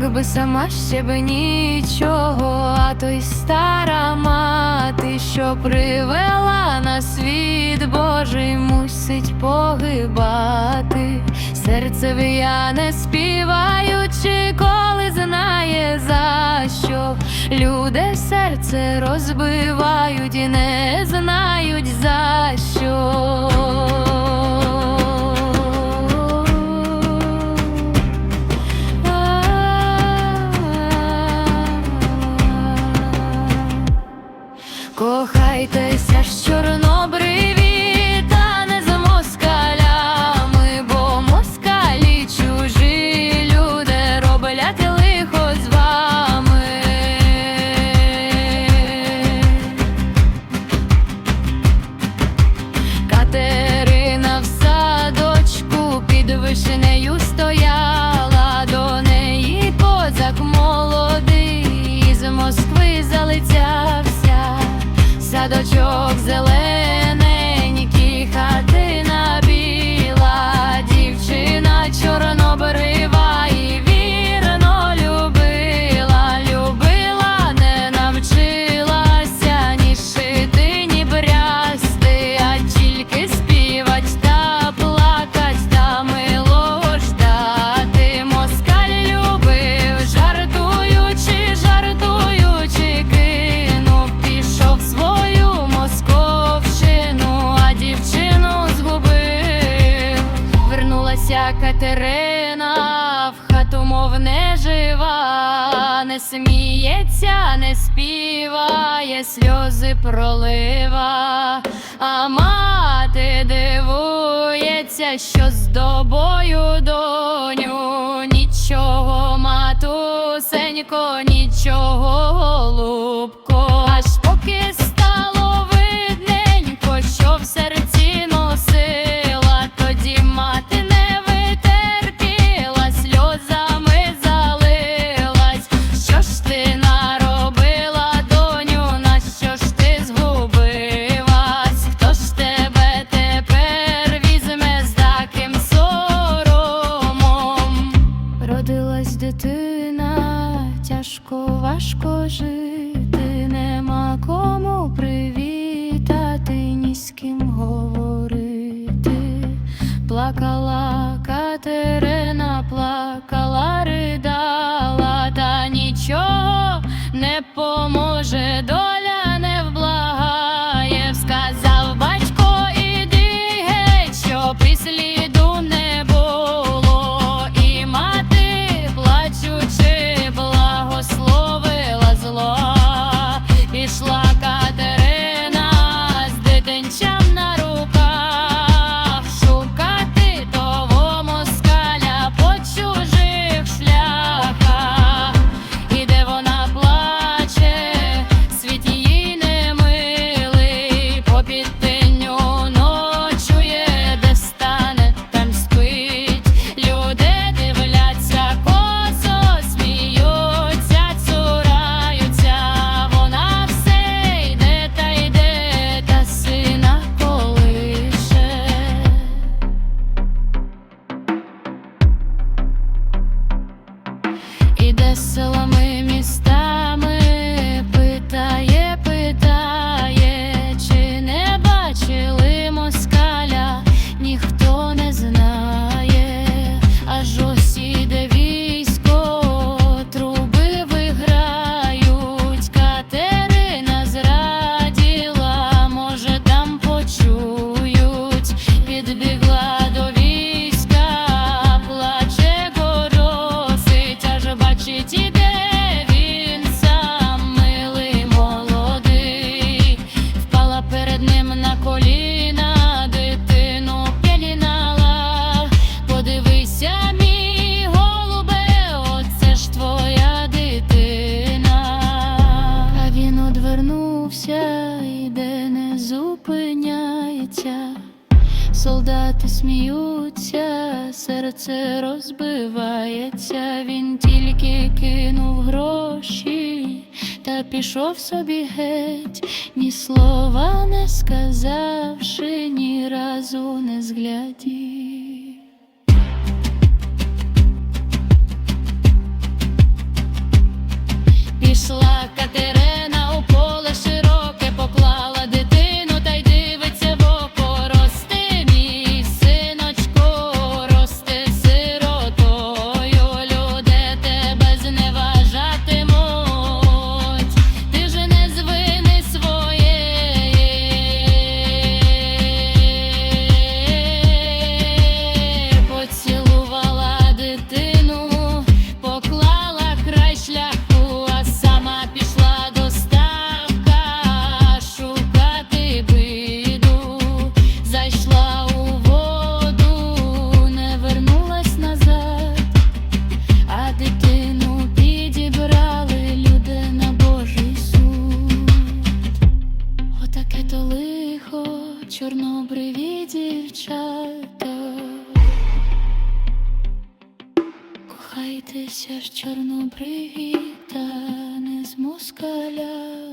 Якби сама ще б нічого, а то й стара мати, що привела на світ Божий, мусить погибати, серце в'яне співаючи, коли знає за що люди серце розбивають і не знають за що. Садочок зелененький, Катерина в хату, мов не жива, не сміється, не співає, сльози пролива, а мати дивується, що з тобою, доню, нічого, матусенько, нічого, Плакала Катерина, плакала, ридала, та нічого не поможе, доля не вблагає, сказав батько, іди геть, що присліду Іде селами йде, не зупиняється, солдати сміються, серце розбивається, він тільки кинув гроші та пішов собі геть, ні слова не сказавши, ні разу не зглядів. Пішла чорнобриві дівчата. Кохайтеся ж чорнобриві, та не з москаля.